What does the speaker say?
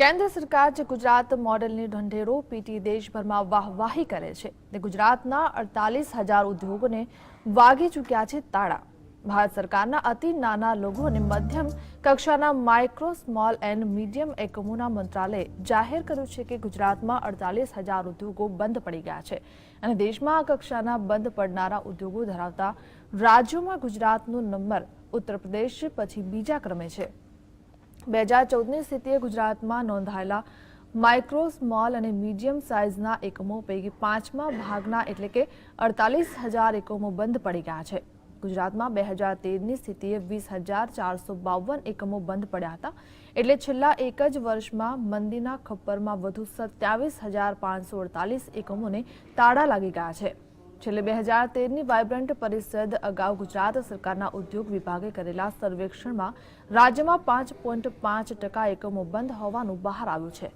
કેન્દ્ર સરકાર જે ગુજરાત મોડેલની ઢંઢેરો પીટી દેશભરમાં વાહવાહી કરે છે તે ગુજરાતના અડતાલીસ હજાર ઉદ્યોગોને વાગી ચૂક્યા છે તાળા. ભારત સરકારના અતિ નાના લઘુ અને મધ્યમ કક્ષાના માઇક્રો, સ્મોલ એન્ડ મીડિયમ એકમોના મંત્રાલયે જાહેર કર્યું છે કે ગુજરાતમાં અડતાલીસ હજાર ઉદ્યોગો બંધ પડી ગયા છે અને દેશમાં આ કક્ષાના બંધ પડનારા ઉદ્યોગો ધરાવતા રાજ્યોમાં ગુજરાતનો નંબર ઉત્તર પ્રદેશ, પછી બીજા ક્રમે છે. બે હજાર ચૌદની સ્થિતિએ ગુજરાતમાં નોંધાયેલા માઇક્રો સ્મોલ અને મીડિયમ સાઇઝના એકમો પૈકી પાંચમા ભાગના એટલે કે અડતાલીસ હજાર એકમો બંધ પડી ગયા છે. ગુજરાતમાં બે હજાર તેરની સ્થિતિએ વીસ હજાર ચારસો બાવન એકમો બંધ પડ્યા હતા. એટલે છેલ્લા એક જ વર્ષમાં મંદીના ખપ્પરમાં વધુ સત્યાવીસ હજાર પાંચસો અડતાલીસ એકમોને તાળા લાગી ગયા છે. છેલ્લે બે હજાર તેરની વાયબ્રન્ટ પરિષદ અગાઉ ગુજરાત સરકારના ઉદ્યોગ વિભાગે કરેલા સર્વેક્ષણમાં રાજ્યમાં પાંચ પોઈન્ટ પાંચ ટકા એકમો બંધ હોવાનું બહાર આવ્યું છે.